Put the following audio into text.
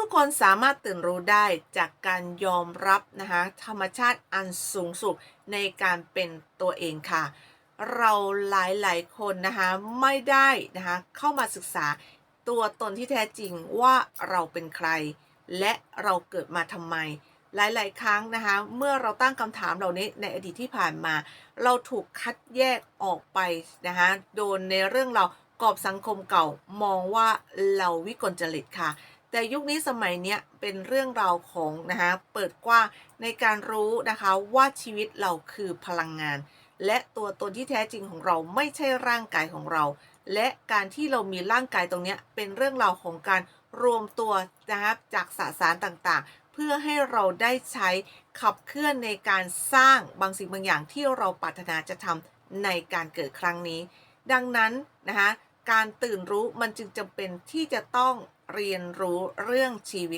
ทุกๆ คนสามารถตื่นรู้ได้จากการยอมรับนะคะธรรมชาติอันสูงสุดในการเป็นตัวเองค่ะ เราหลายๆ คนนะคะไม่ได้นะคะเข้ามาศึกษาตัวตนที่แท้จริงว่าเราเป็นใคร และเราเกิดมาทำไม หลาย ๆ ครั้งนะคะเมื่อเราตั้งคำถามเหล่านี้ในอดีตที่ผ่านมา เราถูกคัดแยกออกไปนะคะโดนในเรื่องเรากรอบสังคมเก่ามองว่าเราวิกลจริตค่ะ แต่ยุคนี้สมัยเนี้ยเป็นเรื่องราวของนะคะเปิดกว้างในการรู้นะคะว่าชีวิตเราคือพลังงาน และตัวตนที่แท้จริงของเราไม่ใช่ร่างกายของเรา และการที่เรามีร่างกายตรงเนี้ยเป็นเรื่องราวของการรวมตัวนะครับจากสสารต่างๆ เพื่อให้เราได้ใช้ขับเคลื่อนในการสร้างบางสิ่งบางอย่างที่เราปรารถนาจะทำในการเกิดครั้งนี้ ดังนั้นนะคะ การตื่นรู้มันจึงจำเป็นที่จะต้องเรียนรู้เรื่องชีวิต